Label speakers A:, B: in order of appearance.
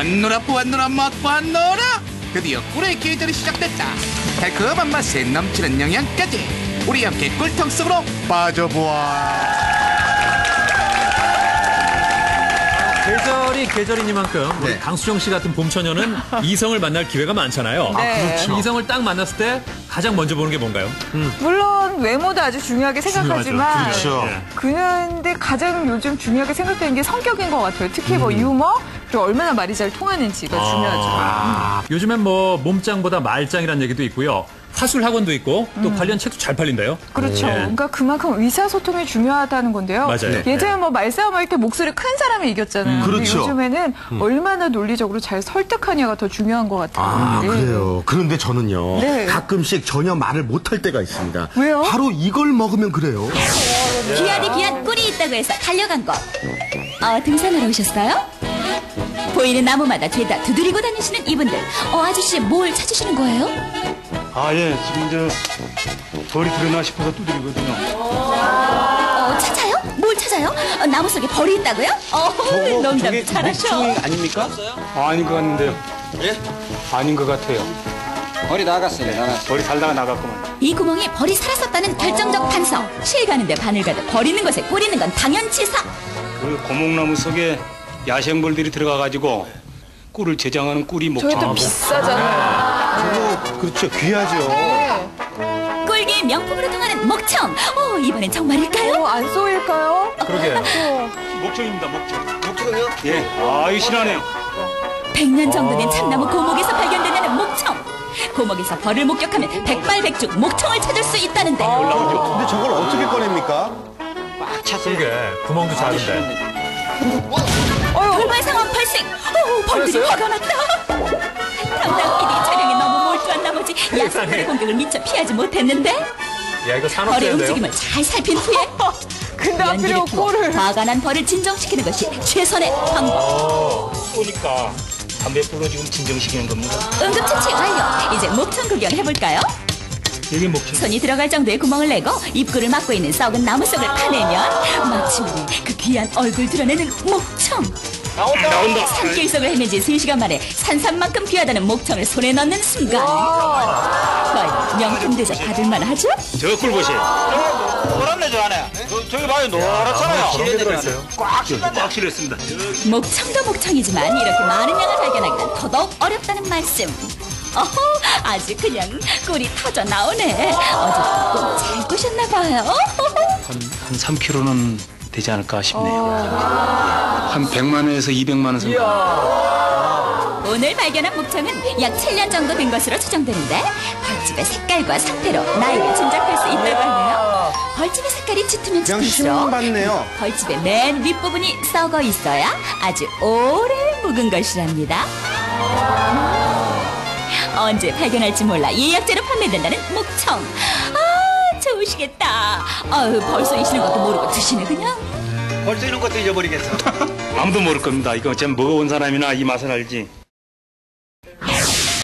A: 보았노라 보았노라 맛 보았노라. 드디어 꿀의 계절이 시작됐다. 달콤한 맛에 넘치는 영양까지. 우리 함께 꿀통 속으로 빠져보아
B: 계절이 계절이니만큼 우리
C: 네.
B: 강수정 씨 같은 봄처녀는 이성을 만날 기회가 많잖아요.
D: 네.
B: 그렇죠. 이성을 딱 만났을 때 가장 먼저 보는 게 뭔가요?
D: 물론 외모도 아주 중요하게 생각하지만
C: 그렇죠.
B: 예.
D: 그런데 가장 요즘 중요하게 생각되는 게 성격인 것 같아요. 특히 뭐 유머 그리고 얼마나 말이 잘 통하는지가 중요하죠.
B: 아, 요즘엔 뭐 몸짱보다 말짱이라는 얘기도 있고요. 화술 학원도 있고 또 관련 책도 잘 팔린다요.
D: 그렇죠.
B: 예.
D: 그러니까 그만큼 의사소통이 중요하다는 건데요.
B: 맞아요.
D: 예전에 뭐 말싸움할 때 목소리 큰 사람이 이겼잖아요. 근데
C: 그렇죠.
D: 요즘에는 얼마나 논리적으로 잘 설득하냐가 더 중요한 것 같아요.
C: 아,
D: 네.
C: 그래요. 그런데 저는요.
D: 네.
C: 가끔씩 전혀 말을 못할 때가 있습니다.
D: 왜요?
C: 바로 이걸 먹으면 그래요.
E: 귀하디 귀한 꿀이 있다고 해서 달려간 것. 어, 등산하러 오셨어요? 보이는 나무마다 죄다 두드리고 다니시는 이분들. 어, 아저씨 뭘 찾으시는 거예요?
F: 아, 예. 지금 저 벌이 들어나 싶어서 두드리거든요.
E: 어, 찾아요? 뭘 찾아요? 어, 나무 속에 벌이 있다고요? 어, 농담 잘하셔.
G: 아닙니까?
F: 아닌 것 같는데요.
G: 예?
F: 아닌 것 같아요.
G: 벌이 나갔어요, 나갔어요.
F: 벌이 살다가 나갔구만.
E: 이 구멍에 벌이 살았었다는 결정적 단서. 실 가는데 바늘 가득 벌 있는 곳에 꿀 있는 건 당연치사.
F: 그 고목나무 속에 야생벌들이 들어가가지고 꿀을 저장하는 꿀이
D: 저희 또
F: 목청하고
D: 비싸잖아요.
C: 저거 그렇죠. 귀하죠.
E: 꿀계의 명품으로 통하는 목청. 어, 이번엔 정말일까요?
D: 어, 안 쏘일까요?
B: 그러게.
F: 목청입니다, 목청. 목청이요? 예. 아유, 신하네요.
E: 100년 정도 된 참나무 고목에서 발견된다는 목청. 고목에서 벌을 목격하면 백발백중 목청을 찾을 수 있다는데
C: 근데 저걸 어떻게 꺼냅니까?
G: 꽉 찼어요.
B: 그러게. 구멍도 작은데.
E: 돌발 상황 발생. 어, 벌들이 화가 났다. 담당 PD 촬영에 너무 몰두한 나머지 야생벌의 공격을 미처 피하지 못했는데
B: 야, 이거
E: 벌의
B: 산업재해인데요.
E: 움직임을 잘 살핀 후에
D: 근데
E: 피워
D: 꼴을.
E: 화가 난 벌을 진정시키는 것이 최선의 방법.
F: 쏘니까 담배 불어 지금 진정시키는 겁니다.
E: 응급처치 완료. 이제 목청 구경 해볼까요?
F: 이게 목청.
E: 손이 들어갈 정도의 구멍을 내고 입구를 막고 있는 썩은 나무 속을 파내면 마침내 그 귀한 얼굴 드러내는 목청.
F: 나온다.
E: 산길 속을 헤매지 3시간 만에 산삼만큼 귀하다는 목청을 손에 넣는 순간 과연 명품 대접 받을 만 하죠?
F: 저 꿀 보세요.
G: 노랗네, 저 안에. 저, 저기 봐요, 노랗잖아요.
B: 그런 게 들어있어요.
F: 꽉 실렸습니다.
E: 목청도 목청이지만 이렇게 많은 양을 발견하기는 더더욱 어렵다는 말씀 어허 아주 그냥 꿀이 터져 나오네 어제부터 꿀잘 꾸셨나 봐요
F: 한, 한 3kg는 되지 않을까 싶네요. 한 100만 원에서 200만 원 정도.
E: 오늘 발견한 목청은 약 7년 정도 된 것으로 추정되는데 벌집의 색깔과 상태로 나이를 짐작할 수 있다고 하네요. 벌집의 색깔이 짙으면
C: 그냥
E: 짙을수록
C: 신받네요.
E: 벌집의 맨 윗부분이 썩어 있어야 아주 오래 묵은 것이랍니다. 언제 발견할지 몰라 예약제로 판매된다는 목청. 아 좋으시겠다. 아유 벌써 이시는 것도 모르고 드시네 그냥.
G: 벌써 이런 것도 잊어버리겠어.
F: 아무도 모를 겁니다. 이거 참 먹어본 사람이나 이 맛을 알지.